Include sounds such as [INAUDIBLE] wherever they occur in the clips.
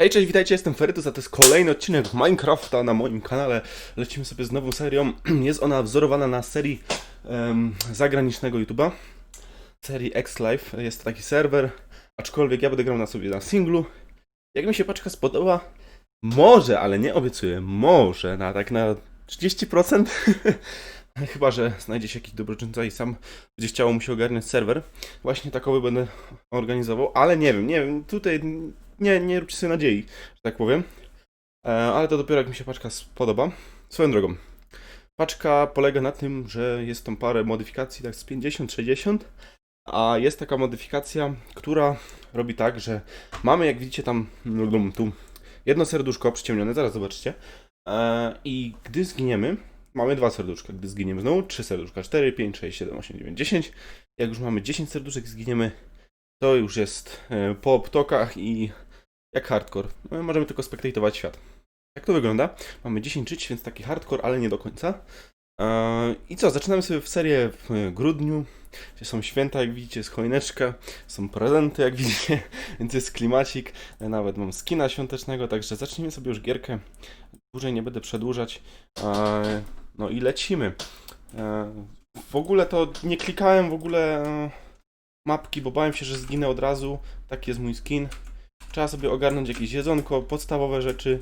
Hej, cześć, witajcie, jestem Ferytus, a to jest kolejny odcinek Minecrafta na moim kanale. Lecimy sobie z nową serią. [CLEARS THROAT] Jest ona wzorowana na serii em, zagranicznego YouTube'a. Serii X-Life. Jest to taki serwer, aczkolwiek ja będę grał na sobie na singlu. Jak mi się paczka spodoba, może, ale nie obiecuję, może na tak na 30%. [LAUGHS] Chyba, że znajdzie się jakiś dobroczyńca i sam będzie chciało mu się ogarniać serwer. Właśnie takowy będę organizował, ale nie wiem, nie wiem, tutaj nie, nie róbcie sobie nadziei, że tak powiem. E, ale to dopiero jak mi się paczka spodoba. Swoją drogą. Paczka polega na tym, że jest tam parę modyfikacji, tak z 50-60, a jest taka modyfikacja, która robi tak, że mamy, jak widzicie tam, tu jedno serduszko przyciemnione, zaraz zobaczycie. E, I gdy zginiemy, mamy dwa serduszka. Gdy zginiemy znowu, trzy serduszka. 4, 5, 6, 7, 8, 9, 10. Jak już mamy 10 serduszek zginiemy, to już jest e, po ptokach i jak hardcore. No, możemy tylko spektatować świat. Jak to wygląda? Mamy 10 żyć, więc taki hardcore, ale nie do końca. E, I co, zaczynamy sobie w serię w grudniu, gdzie są święta, jak widzicie, jest choineczka, są prezenty, jak [LAUGHS] widzicie, więc jest klimacik. E, Nawet mam skina świątecznego, także zacznijmy sobie już gierkę. Dłużej nie będę przedłużać. E, No i lecimy. E, W ogóle to nie klikałem w ogóle e, mapki, bo bałem się, że zginę od razu. Taki jest mój skin. Trzeba sobie ogarnąć jakieś jedzonko, podstawowe rzeczy.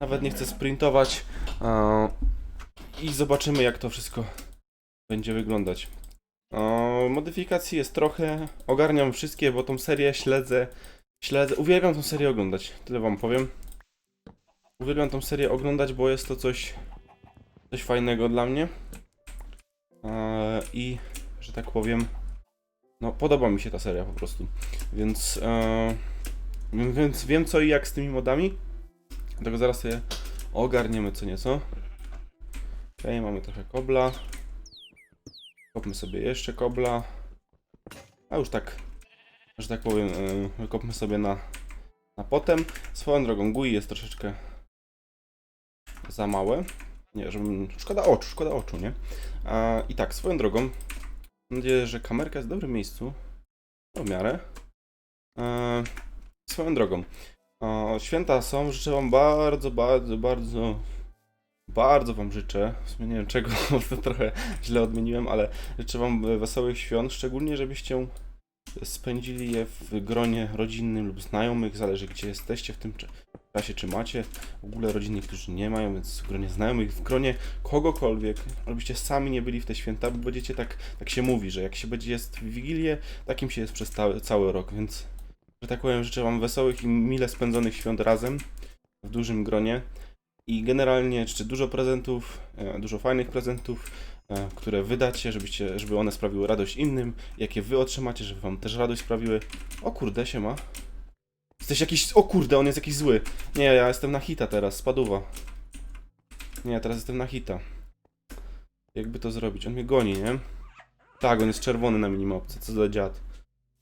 Nawet nie chcę sprintować. I zobaczymy, jak to wszystko będzie wyglądać. Modyfikacji jest trochę. Ogarniam wszystkie, bo tą serię śledzę. Śledzę. Uwielbiam tą serię oglądać. Tyle wam powiem. Uwielbiam tą serię oglądać, bo jest to coś, coś fajnego dla mnie. E, I, że tak powiem, no podoba mi się ta seria po prostu. Więc, e, więc- wiem co i jak z tymi modami. Dlatego zaraz sobie ogarniemy co nieco. Okej, mamy trochę kobla. Kopmy sobie jeszcze kobla. A już tak, że tak powiem, e, wykopmy sobie na, na potem. Swoją drogą GUI jest troszeczkę za małe. Nie, żebym... Szkoda oczu, szkoda oczu, nie? A, I tak, swoją drogą, mam nadzieję, że kamerka jest w dobrym miejscu. W miarę. E, swoją drogą. O, święta są, życzę wam bardzo, bardzo, bardzo, bardzo wam życzę. W sumie nie wiem czego, [LAUGHS] bo to trochę źle odmieniłem, ale życzę wam wesołych świąt, szczególnie żebyście spędzili je w gronie rodzinnym lub znajomych, zależy gdzie jesteście w tym cza- czasie, czy macie w ogóle rodziny, którzy nie mają, więc w gronie znajomych, w gronie kogokolwiek, żebyście sami nie byli w te święta, bo będziecie tak, tak się mówi, że jak się będzie jest w Wigilię, takim się jest przez cały, cały rok, więc że tak powiem, życzę Wam wesołych i mile spędzonych świąt razem w dużym gronie i generalnie życzę dużo prezentów, e, dużo fajnych prezentów, e, które wydacie, żebyście, żeby one sprawiły radość innym, jakie Wy otrzymacie, żeby Wam też radość sprawiły. O kurde, się ma. Jesteś jakiś... O kurde, on jest jakiś zły. Nie, ja jestem na hita teraz, spaduwa. Nie, ja teraz jestem na hita. Jakby to zrobić? On mnie goni, nie? Tak, on jest czerwony na minimapce, co za dziad.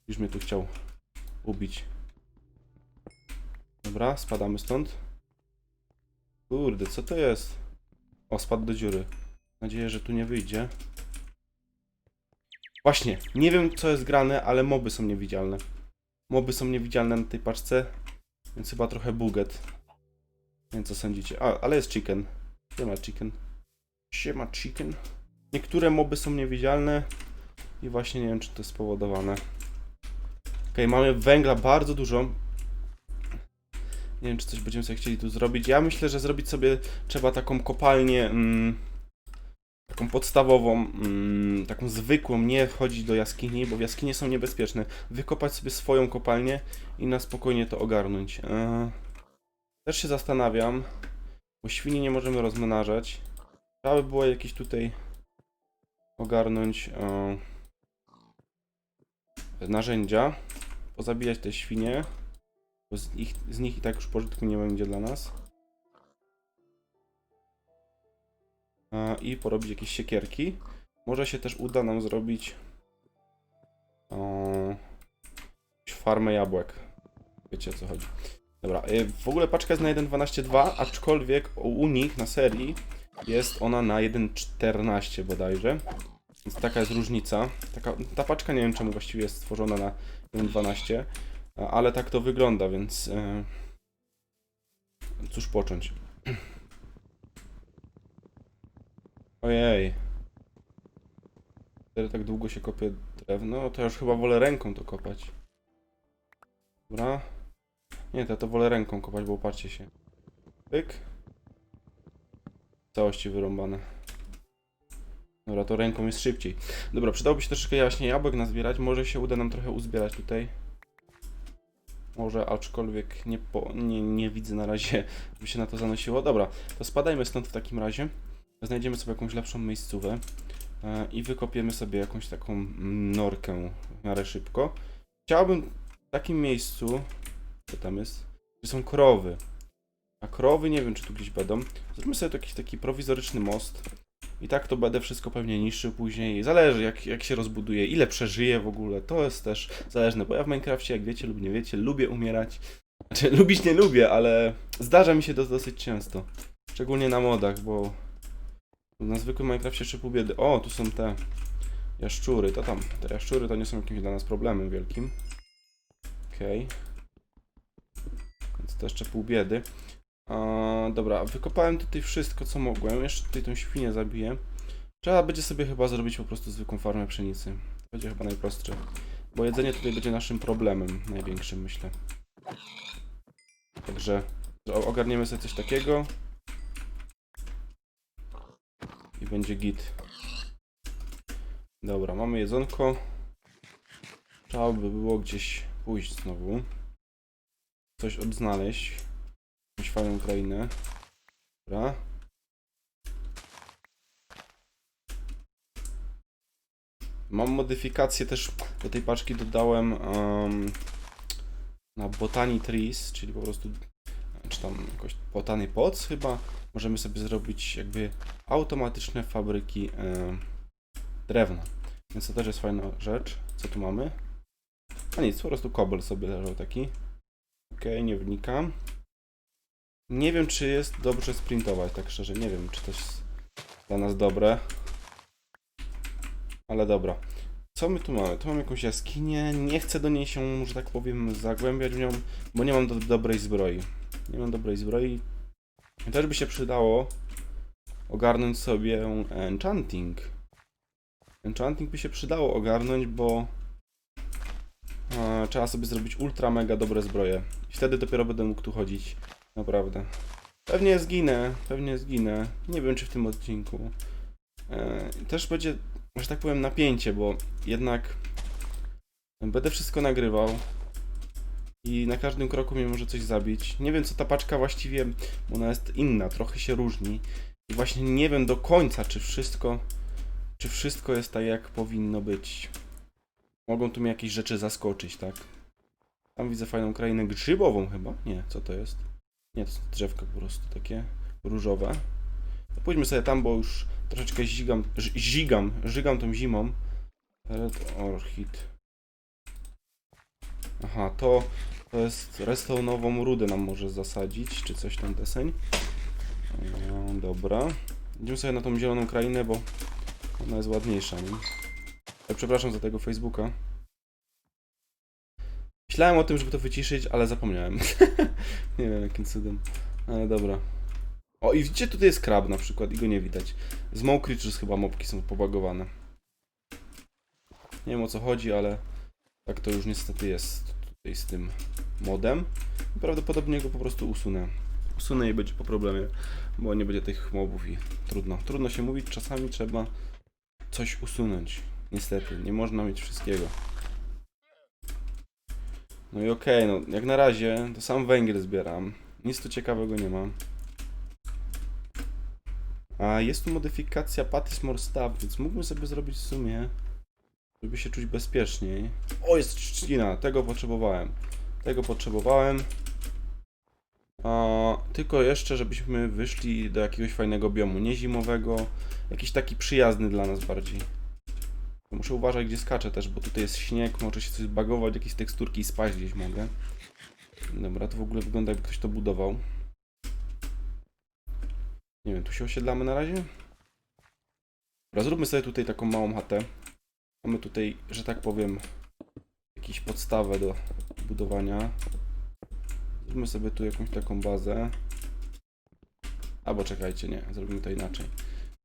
Już mnie tu chciał ubić. Dobra, spadamy stąd. Kurde, co to jest? O, spadł do dziury. Nadzieję, że tu nie wyjdzie. Właśnie, nie wiem co jest grane, ale moby są niewidzialne. Moby są niewidzialne na tej paczce, więc chyba trochę buget. Nie wiem co sądzicie. A, ale jest chicken. Siema chicken. Siema chicken. Niektóre moby są niewidzialne i właśnie nie wiem czy to jest spowodowane. Okej, mamy węgla bardzo dużo. Nie wiem, czy coś będziemy sobie chcieli tu zrobić. Ja myślę, że zrobić sobie trzeba taką kopalnię, mm, taką podstawową, mm, taką zwykłą, nie wchodzić do jaskini, bo jaskinie są niebezpieczne. Wykopać sobie swoją kopalnię i na spokojnie to ogarnąć. Eee, też się zastanawiam, bo świni nie możemy rozmnażać. Trzeba by było jakieś tutaj ogarnąć eee, narzędzia pozabijać te świnie, bo z, ich, z nich i tak już pożytku nie będzie dla nas. A, I porobić jakieś siekierki. Może się też uda nam zrobić o, farmę jabłek. Wiecie o co chodzi. Dobra, y, w ogóle paczka jest na 1.12.2, aczkolwiek u nich na serii jest ona na 1.14 bodajże. Więc taka jest różnica. Taka, ta paczka nie wiem czemu właściwie jest stworzona na 1.12, a- ale tak to wygląda, więc e, cóż począć. Ojej. Wtedy tak długo się kopie drewno, to ja już chyba wolę ręką to kopać. Dobra. Nie, to ja to wolę ręką kopać, bo uparcie się. Pyk. W całości wyrąbane. Dobra, to ręką jest szybciej. Dobra, przydałoby się troszeczkę jaśnie jabłek nazbierać. Może się uda nam trochę uzbierać tutaj. Może, aczkolwiek nie, po, nie, nie widzę na razie, [LAUGHS] by się na to zanosiło. Dobra, to spadajmy stąd w takim razie. Znajdziemy sobie jakąś lepszą miejscówę e, i wykopiemy sobie jakąś taką mm, norkę w miarę szybko. Chciałbym w takim miejscu, co tam jest, gdzie są krowy. A krowy nie wiem, czy tu gdzieś będą. Zróbmy sobie jakiś taki prowizoryczny most. I tak to będę wszystko pewnie niszczył później. Zależy jak, jak się rozbuduje, ile przeżyję w ogóle. To jest też zależne, bo ja w Minecrafcie, jak wiecie lub nie wiecie, lubię umierać. [LAUGHS] Znaczy, lubić nie lubię, ale zdarza mi się to dosyć często. Szczególnie na modach, bo na zwykłym Minecrafcie jeszcze biedy. O, tu są te jaszczury, to tam. Te jaszczury to nie są jakimś dla nas problemem wielkim. Okej. Więc to jeszcze pół biedy. A, dobra, wykopałem tutaj wszystko, co mogłem. Jeszcze tutaj tą świnię zabiję. Trzeba będzie sobie chyba zrobić po prostu zwykłą farmę pszenicy. Będzie chyba najprostsze. Bo jedzenie tutaj będzie naszym problemem największym, myślę. Także ogarniemy sobie coś takiego. I będzie git. Dobra, mamy jedzonko. Trzeba by było gdzieś pójść znowu. Coś odnaleźć. Fajną krainę. Dobra. Mam modyfikację też do tej paczki dodałem em, na Botany Trees, czyli po prostu czy tam jakoś Botany Pots chyba. Możemy sobie zrobić jakby automatyczne fabryki em, drewna. Więc to też jest fajna rzecz. Co tu mamy? A nic, po prostu kobel sobie leżał taki. Okej, nie wnikam. Nie wiem, czy jest dobrze sprintować, tak szczerze. Nie wiem, czy to jest dla nas dobre. Ale dobra. Co my tu mamy? Tu mamy jakąś jaskinię. Nie chcę do niej się, że tak powiem, zagłębiać w nią, bo nie mam do, dobrej zbroi. Nie mam dobrej zbroi. Też by się przydało ogarnąć sobie enchanting. Enchanting by się przydało ogarnąć, bo e, trzeba sobie zrobić ultra mega dobre zbroje. Wtedy dopiero będę mógł tu chodzić. Naprawdę. Pewnie zginę, pewnie zginę. Nie wiem, czy w tym odcinku. E, też będzie, że tak powiem, napięcie, bo jednak będę wszystko nagrywał i na każdym kroku mnie może coś zabić. Nie wiem, co ta paczka właściwie, bo ona jest inna, trochę się różni. I właśnie nie wiem do końca, czy wszystko, czy wszystko jest tak, jak powinno być. Mogą tu mnie jakieś rzeczy zaskoczyć, tak? Tam widzę fajną krainę grzybową chyba. Nie, co to jest? Nie, to są drzewka po prostu takie różowe. No pójdźmy sobie tam, bo już troszeczkę zigam, zigam, żygam tą zimą. Red Orchid. Aha, to, to jest restowną rudę nam może zasadzić, czy coś tam deseń. No, dobra. Idziemy sobie na tą zieloną krainę, bo ona jest ładniejsza, nie? Ja przepraszam za tego Facebooka. Myślałem o tym, żeby to wyciszyć, ale zapomniałem. [LAUGHS] nie wiem jakim cudem. Ale dobra. O i widzicie, tutaj jest krab na przykład i go nie widać. Z Mow Creatures chyba mopki są pobagowane. Nie wiem o co chodzi, ale tak to już niestety jest tutaj z tym modem. Prawdopodobnie go po prostu usunę. Usunę i będzie po problemie, bo nie będzie tych mobów i trudno. Trudno się mówić, czasami trzeba coś usunąć. Niestety, nie można mieć wszystkiego. No i okej, no jak na razie to sam węgiel zbieram. Nic tu ciekawego nie ma. A jest tu modyfikacja Pattismore Staff, więc mógłbym sobie zrobić w sumie, żeby się czuć bezpieczniej. O, jest trzcina, tego potrzebowałem. Tego potrzebowałem. A, tylko jeszcze, żebyśmy wyszli do jakiegoś fajnego biomu, nie zimowego, jakiś taki przyjazny dla nas bardziej. Muszę uważać, gdzie skaczę też, bo tutaj jest śnieg, może się coś bagować, jakieś teksturki i spaść gdzieś mogę. Dobra, to w ogóle wygląda jakby ktoś to budował. Nie wiem, tu się osiedlamy na razie? Dobra, zróbmy sobie tutaj taką małą chatę. Mamy tutaj, że tak powiem, jakąś podstawę do budowania. Zróbmy sobie tu jakąś taką bazę. Albo czekajcie, nie, zrobimy to inaczej.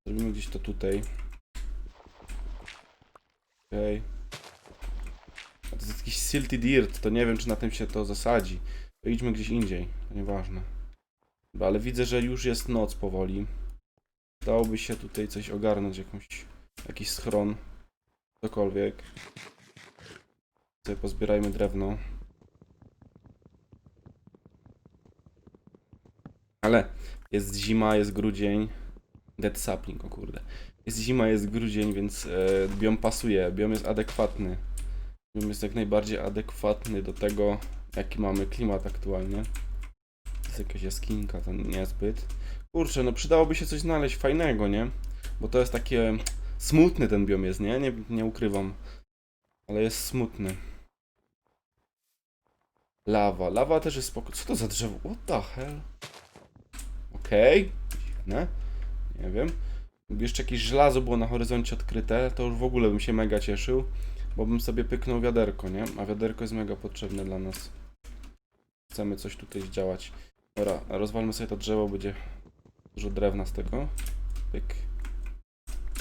Zrobimy gdzieś to tutaj. Okej. A to jest jakiś silty dirt, to nie wiem, czy na tym się to zasadzi. To idźmy gdzieś indziej, to nieważne. Ale widzę, że już jest noc powoli. Dałoby się tutaj coś ogarnąć, jakąś, jakiś schron, cokolwiek. Sobie pozbierajmy drewno. Ale jest zima, jest grudzień. Dead sapling, o kurde. Jest zima, jest grudzień, więc e, biom pasuje, biom jest adekwatny. Biom jest jak najbardziej adekwatny do tego, jaki mamy klimat aktualnie. Jest jakaś jaskinka, to niezbyt. Kurczę, no przydałoby się coś znaleźć fajnego, nie? Bo to jest takie... Smutny ten biom jest, nie? Nie, nie ukrywam. Ale jest smutny. Lawa. Lawa też jest spoko. Co to za drzewo? What the hell? Okej. Dziwne. Nie wiem. Jeszcze jakieś żelazo było na horyzoncie odkryte, to już w ogóle bym się mega cieszył, bo bym sobie pyknął wiaderko, nie? A wiaderko jest mega potrzebne dla nas. Chcemy coś tutaj zdziałać. Dobra, rozwalmy sobie to drzewo, będzie dużo drewna z tego. Pyk.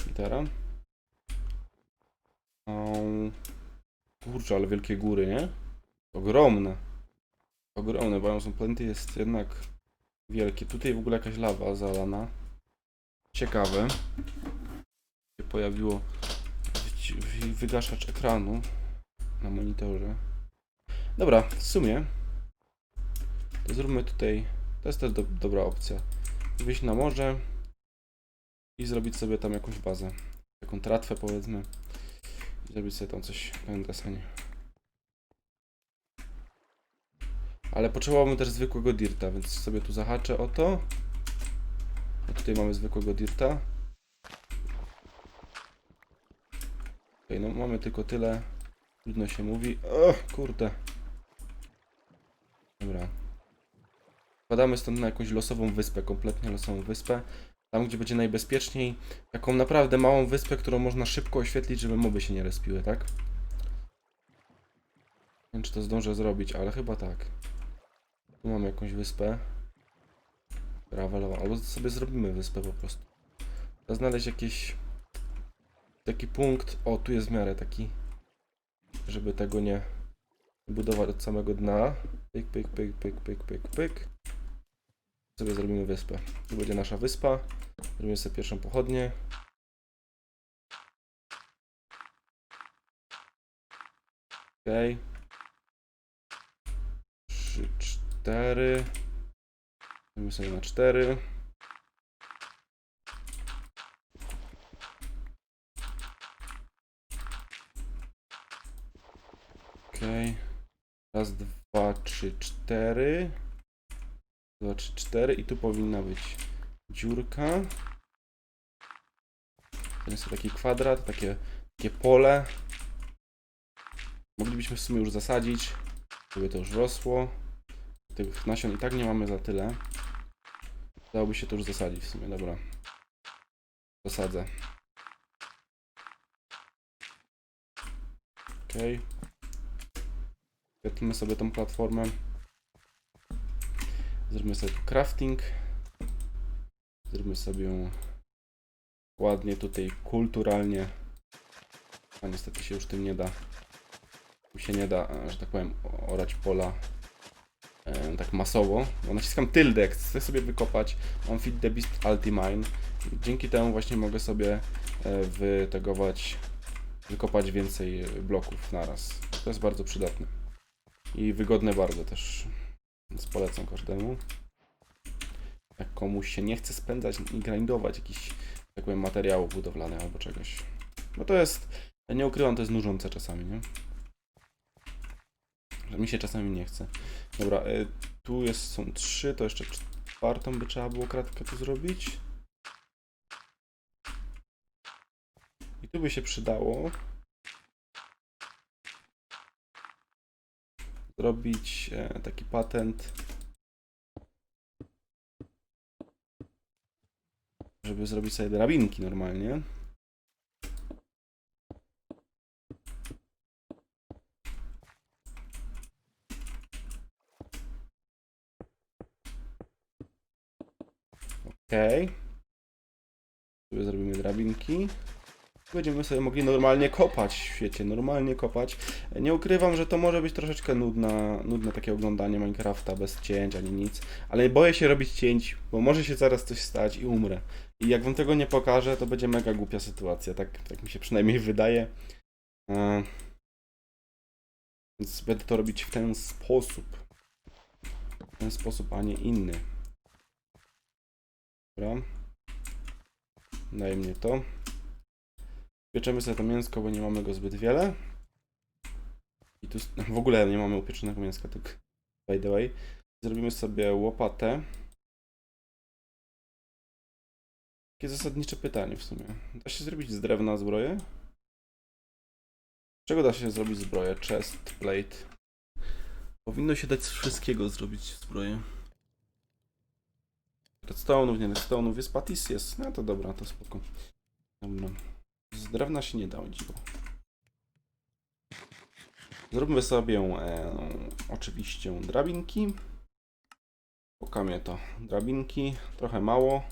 Gitara. Kurczę, ale wielkie góry, nie? Ogromne. Ogromne, Biosą Plenty jest jednak wielkie. Tutaj w ogóle jakaś lawa zalana. Ciekawe. Się pojawiło wygaszacz ekranu na monitorze. Dobra, w sumie to zróbmy tutaj. To jest też do, dobra opcja. Wyjść na morze i zrobić sobie tam jakąś bazę. Taką tratwę powiedzmy. I zrobić sobie tam coś desenie. Ale potrzebowałbym też zwykłego dirta, więc sobie tu zahaczę o to. Tutaj mamy zwykłego dirta. Okej, no mamy tylko tyle. Trudno się mówi. O, kurde. Dobra. Wpadamy stąd na jakąś losową wyspę, kompletnie losową wyspę. Tam, gdzie będzie najbezpieczniej. Taką naprawdę małą wyspę, którą można szybko oświetlić, żeby moby się nie respiły, tak? Nie wiem, czy to zdążę zrobić, ale chyba tak. Tu mamy jakąś wyspę. Gravelowa, albo sobie zrobimy wyspę po prostu. Trzeba znaleźć jakiś taki punkt. O, tu jest w miarę taki, żeby tego nie budować od samego dna. Pyk, pyk, pyk, pyk, pyk, pyk, pyk. Sobie zrobimy wyspę. Tu będzie nasza wyspa. Zrobimy sobie pierwszą pochodnię. Okej. Trzy, cztery. Zrobimy sobie na cztery. Okej. Raz, dwa, trzy, cztery. Dwa, trzy, cztery. I tu powinna być dziurka. To jest taki kwadrat, takie, takie pole. Moglibyśmy w sumie już zasadzić, żeby to już rosło. Tych nasion i tak nie mamy za tyle. Dałoby się to już zasadzić w sumie, dobra. Zasadzę. Okej. Okay. sobie tą platformę. Zrobimy sobie tu crafting. Zrobimy sobie ją ładnie tutaj, kulturalnie. A niestety się już tym nie da. Tu się nie da, e, że tak powiem, orać pola tak masowo. Bo naciskam tilde, jak chcę sobie wykopać. Mam fit the beast ultimine. Dzięki temu właśnie mogę sobie e, wytegować, wykopać więcej bloków naraz. To jest bardzo przydatne. I wygodne bardzo też. Więc polecam każdemu. Jak komuś się nie chce spędzać i grindować jakichś, tak materiałów budowlanych albo czegoś. Bo to jest, ja nie ukrywam, to jest nużące czasami, nie? Mi się czasami nie chce. Dobra, y, tu jest, są trzy, to jeszcze czwartą by trzeba było kratkę tu zrobić. I tu by się przydało zrobić e, taki patent, żeby zrobić sobie drabinki normalnie. Okej. Sobie zrobimy drabinki. Będziemy sobie mogli normalnie kopać w świecie, normalnie kopać. Nie ukrywam, że to może być troszeczkę nudna, nudne takie oglądanie Minecrafta bez cięć ani nic, ale boję się robić cięć, bo może się zaraz coś stać i umrę. I jak wam tego nie pokażę, to będzie mega głupia sytuacja, tak, tak mi się przynajmniej [LAUGHS] wydaje. E, Więc będę to robić w ten sposób. W ten sposób, a nie inny. Dobra. Daj to. Pieczemy sobie to mięsko, bo nie mamy go zbyt wiele. I tu [LAUGHS] w ogóle nie mamy upieczonego mięska, tak by the way. Zrobimy sobie łopatę. Takie zasadnicze pytanie w sumie. Da się zrobić z drewna zbroję? Czego da się zrobić zbroję? Chest, plate. Powinno się dać z wszystkiego zrobić zbroję. Redstone'ów, nie redstone'ów, jest patis, jest. No to dobra, to spoko. Dobra. Z drewna się nie da, dziwo. Zróbmy sobie e, oczywiście drabinki. Pokamię to. Drabinki, trochę mało.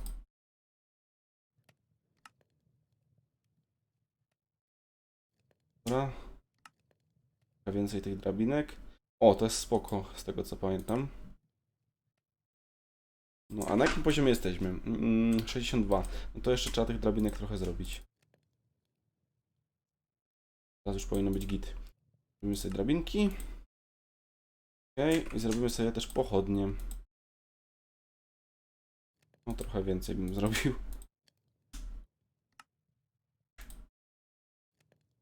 Dobra. Trochę więcej tych drabinek. O, to jest spoko, z tego co pamiętam. No, a na jakim poziomie jesteśmy? Mm, 62. No to jeszcze trzeba tych drabinek trochę zrobić. Teraz już powinno być git. Zrobimy sobie drabinki. Ok, i zrobimy sobie też pochodnie. No trochę więcej bym zrobił.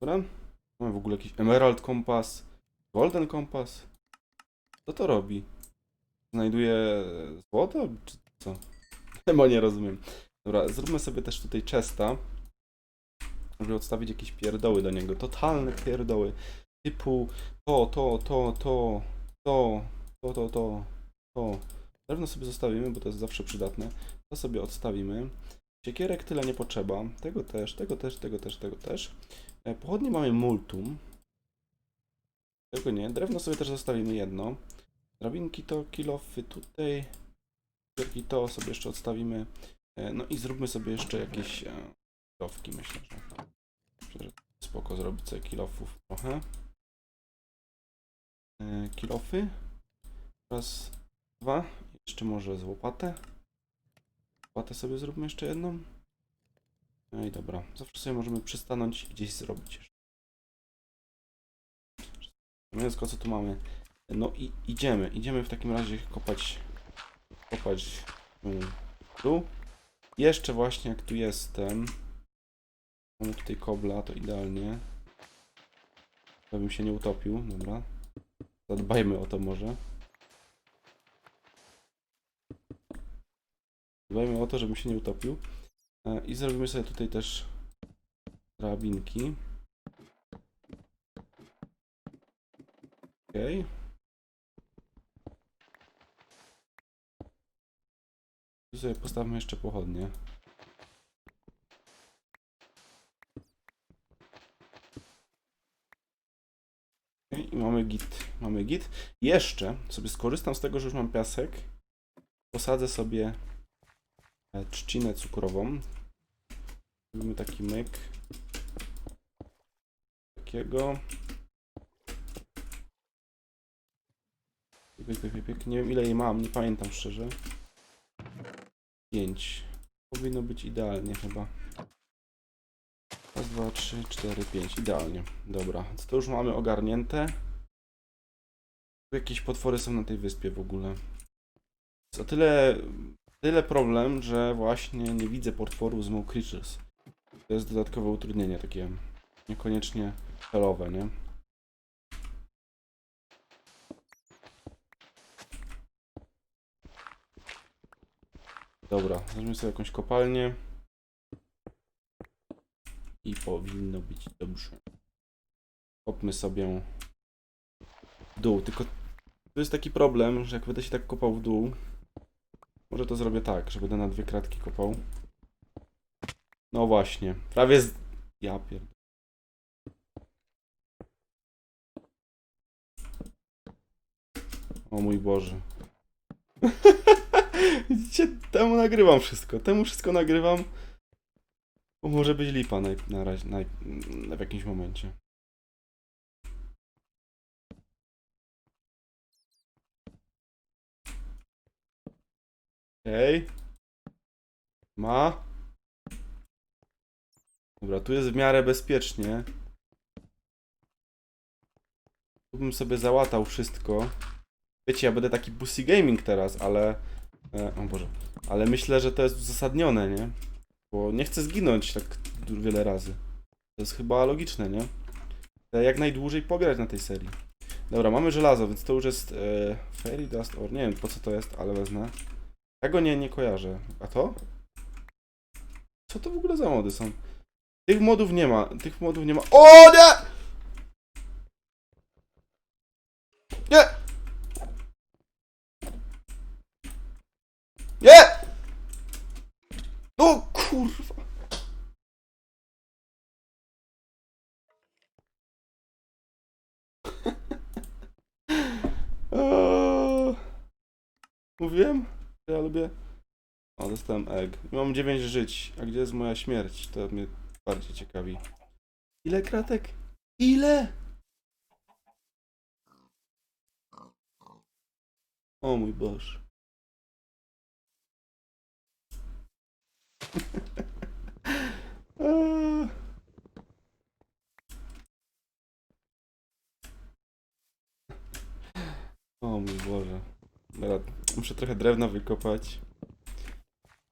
Dobra. Mamy w ogóle jakiś Emerald Kompas. Golden Kompas. Co to robi? Znajduje złoto? Czy co? Chyba nie rozumiem. Dobra, zróbmy sobie też tutaj chesta. Żeby odstawić jakieś pierdoły do niego. Totalne pierdoły. Typu to, to, to, to, to, to, to, to, to. Drewno sobie zostawimy, bo to jest zawsze przydatne. To sobie odstawimy. Siekierek tyle nie potrzeba. Tego też, tego też, tego też, tego też. E, Pochodnie mamy multum. Tego nie. Drewno sobie też zostawimy jedno. Drabinki to kilofy tutaj. Siekierki to sobie jeszcze odstawimy. E, No i zróbmy sobie jeszcze jakieś e, kilofki, myślę, że. Myślę, że spoko zrobić sobie kilofów trochę. E, Kilofy. Raz, dwa. Jeszcze może z łopatę. Łopatę sobie zróbmy jeszcze jedną. No i dobra. Zawsze sobie możemy przystanąć i gdzieś zrobić jeszcze. Mięsko, co tu mamy? No i idziemy. Idziemy w takim razie kopać kopać mm, tu. Jeszcze właśnie jak tu jestem. Mamy tutaj kobla, to idealnie. Żebym się nie utopił, dobra. Zadbajmy o to może. Zadbajmy o to, żebym się nie utopił. E, I zrobimy sobie tutaj też drabinki. Okej. Tu sobie postawmy jeszcze pochodnie. I mamy git. Mamy git. Jeszcze sobie skorzystam z tego, że już mam piasek. Posadzę sobie e, trzcinę cukrową. Robimy taki myk. Takiego. Nie wiem ile jej mam, nie pamiętam szczerze. 5. Powinno być idealnie chyba. Raz, dwa, trzy, cztery, pięć. Idealnie. Dobra, więc to już mamy ogarnięte. Jakieś potwory są na tej wyspie w ogóle. Jest o tyle, tyle problem, że właśnie nie widzę potworów z Smoke Creatures. To jest dodatkowe utrudnienie takie niekoniecznie celowe, nie? Dobra, zrobimy sobie jakąś kopalnię. I powinno być dobrze. Kopmy sobie dół, tylko tu jest taki problem, że jak będę się tak kopał w dół, może to zrobię tak, że będę na dwie kratki kopał. No właśnie, prawie z... Ja pierd... O mój Boże. [LAUGHS] Widzicie, temu nagrywam wszystko. Temu wszystko nagrywam. Bo może być lipa na, na razie, w jakimś momencie. Okej. Ma. Dobra, tu jest w miarę bezpiecznie. Tu bym sobie załatał wszystko. Wiecie, ja będę taki pussy gaming teraz, ale... E, o Boże. Ale myślę, że to jest uzasadnione, nie? Bo nie chcę zginąć tak wiele razy. To jest chyba logiczne, nie? Chcę jak najdłużej pograć na tej serii. Dobra, mamy żelazo, więc to już jest e, Fairy Dust Ore. Nie wiem po co to jest, ale wezmę. Tego nie, nie kojarzę. A to? Co to w ogóle za mody są? Tych modów nie ma, tych modów nie ma. O! Nie! Nie! No kurwa. Eee, Mówiłem, ja lubię. O, dostałem egg. Mam 9 żyć. A gdzie jest moja śmierć? To mnie bardziej ciekawi. Ile kratek? Ile? O mój Boże. [LAUGHS] O mój Boże. Dobra, muszę trochę drewna wykopać.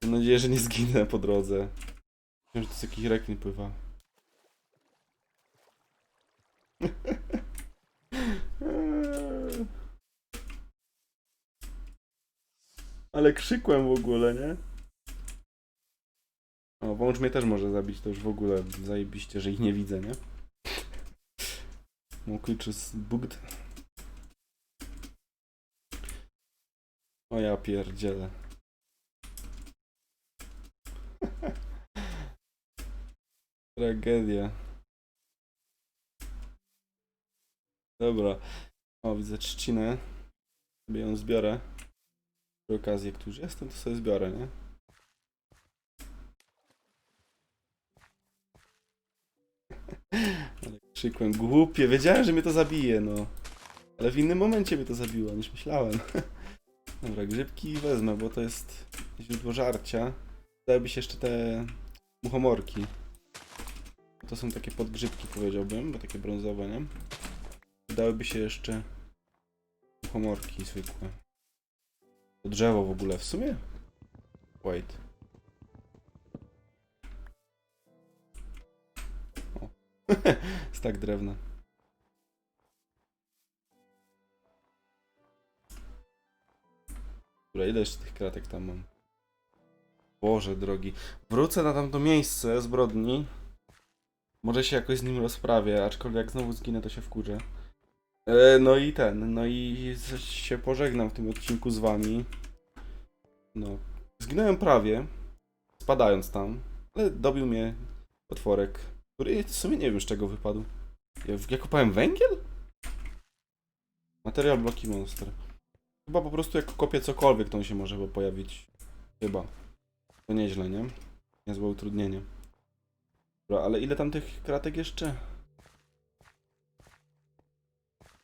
Mam nadzieję, że nie zginę po drodze. Wiem, że to jest jakiś rekin pływa. [LAUGHS] Ale krzykłem w ogóle, nie? O, wąż mnie też może zabić, to już w ogóle zajebiście, że ich nie widzę, nie? Mokry czy bugged? O ja pierdzielę. [LAUGHS] Tragedia. Dobra. O, widzę trzcinę. Sobie ją zbiorę. Przy okazji, jak tu już jestem, to sobie zbiorę, nie? [LAUGHS] Ale krzykłem, głupie, wiedziałem, że mnie to zabije, no. Ale w innym momencie mnie to zabiło, niż myślałem. [LAUGHS] Dobra, grzybki wezmę, bo to jest źródło żarcia. Dałyby się jeszcze te muchomorki. To są takie podgrzybki, powiedziałbym, bo takie brązowe, nie? Dałyby się jeszcze muchomorki zwykłe. To drzewo w ogóle, w sumie? Wait. O. [LAUGHS] Stak drewna. Dobra, ile jeszcze tych kratek tam mam? Boże drogi. Wrócę na tamto miejsce zbrodni. Może się jakoś z nim rozprawię, aczkolwiek jak znowu zginę, to się wkurzę. E, no i ten, no i się pożegnam w tym odcinku z wami. No. Zginąłem prawie, spadając tam, ale dobił mnie potworek, który w sumie nie wiem z czego wypadł. Ja, ja węgiel? Materiał bloki monster. Chyba po prostu jak kopię cokolwiek, to on się może pojawić. Chyba. To nieźle, nie? Niezłe utrudnienie. Dobra, ale ile tam tych kratek jeszcze?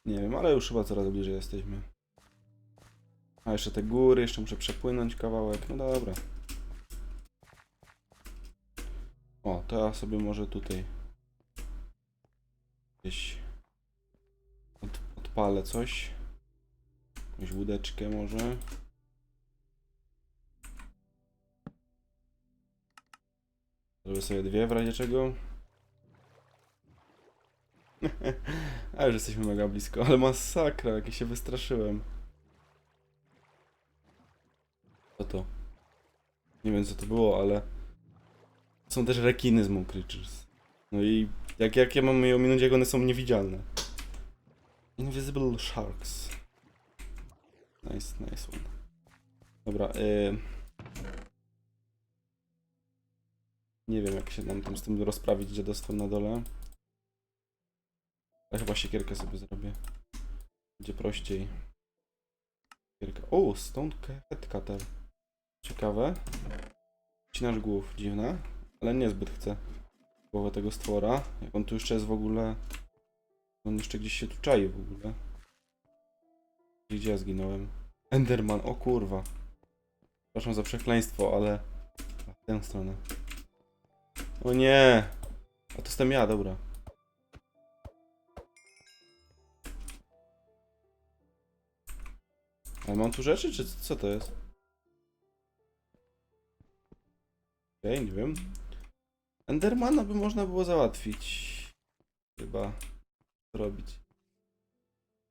Nie wiem, ale już chyba coraz bliżej jesteśmy. A jeszcze te góry, jeszcze muszę przepłynąć kawałek. No dobra. O, to ja sobie może tutaj gdzieś od, odpalę coś. Jakąś łódeczkę może. Zrobię sobie dwie w razie czego. [LAUGHS] A już jesteśmy mega blisko, ale masakra, jak się wystraszyłem. Co to? Nie wiem co to było, ale... Są też rekiny z Moon Creatures. No i jak, jak ja mam je ominąć, jak one są niewidzialne. Invisible Sharks. Nice, nice one. Dobra, y... Nie wiem jak się nam tam z tym rozprawić, gdzie dostał na dole. Ale chyba siekierkę sobie zrobię. Będzie prościej. Siekierka. O, Stone Head Cutter. Ciekawe. Cinasz głów, dziwne. Ale niezbyt chcę głowę tego stwora. Jak on tu jeszcze jest w ogóle... On jeszcze gdzieś się tu czai w ogóle. Gdzie ja zginąłem? Enderman, o kurwa. Przepraszam za przekleństwo, ale... W tę stronę. O nie! A to jestem ja, dobra. Ale mam tu rzeczy, czy co to jest? Okej, nie wiem. Endermana by można było załatwić. Chyba zrobić.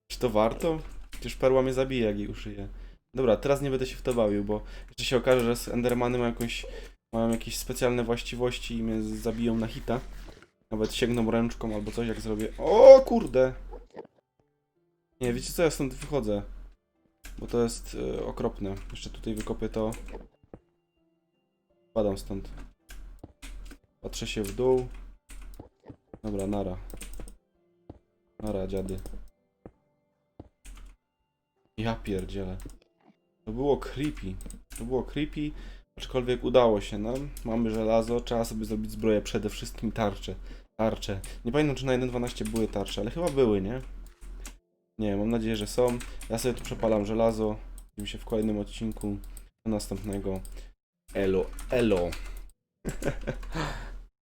Czy to warto? Przecież perła mnie zabije, jak jej użyję. Dobra, teraz nie będę się w to bawił, bo jeszcze się okaże, że Endermany mają, jakąś, mają jakieś specjalne właściwości i mnie zabiją na hita. Nawet sięgną ręczką albo coś, jak zrobię. O kurde! Nie, wiecie co, ja stąd wychodzę. Bo to jest e, okropne. Jeszcze tutaj wykopię to. Padam stąd. Patrzę się w dół. Dobra, nara. Nara, dziady. Ja pierdzielę. To było creepy. To było creepy, aczkolwiek udało się nam. Mamy żelazo, trzeba sobie zrobić zbroję, przede wszystkim tarcze. Tarcze. Nie pamiętam, czy na 1.12 były tarcze, ale chyba były, nie? Nie, mam nadzieję, że są. Ja sobie tu przepalam żelazo. Widzimy się w kolejnym odcinku. Do następnego. Elo, elo. [LAUGHS]